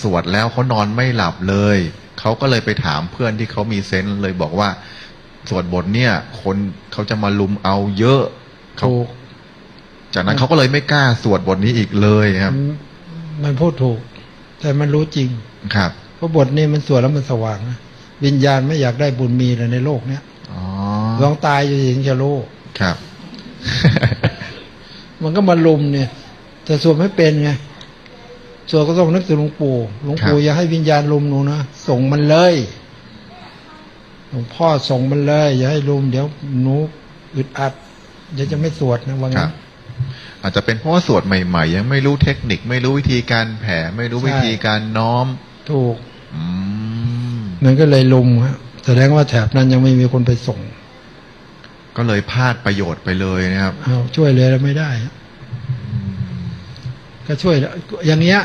สวดแล้วเขานอนไม่หลับเลย เขาก็เลยไปถามเพื่อนที่เขามีเซนส์เลยบอกว่า สวดบทเนี่ย คนเขาจะมาลุมเอาเยอะเขาถูกจากนั้นเขาก็เลยไม่กล้าสวดบทนี้อีกเลยครับมันมันพูดถูก แต่มันรู้จริงครับเพราะบทนี้มันสวดแล้วมันสว่างนะวิญญาณไม่อยากได้บุญมีเลยในโลกเนี้ยอ๋อลองตายอยู่ถึงจะรู้ครับ มันก็มาลุมเนี่ย แต่สวดไม่เป็นไง สวดก็ต้องนึกถึงหลวงปู่หลวงปู่ครับอย่าให้วิญญาณลุมหนูนะส่งมันเลยหลวงพ่อส่งมันเลย อย่าให้ลุมเดี๋ยวหนูอึดอัดเดี๋ยวจะไม่สวดนะว่าครังั้บนอาจจะเป็นเพราะว่าสวดใหม่ ๆ ยังไม่รู้เทคนิค ไม่รู้วิธีการแผ่ ไม่รู้ใช่วิธีการน้อม ถูกอืมมันก็เลยลุมฮะแสดงว่าแถบนั้นยังไม่มีคนไปส่ง ก็เลยพลาดประโยชน์ไปเลยนะครับเอาช่วยเหลยแล้วไม่ได้ฮะก็ช่วยแล้วอย่างเงี้ย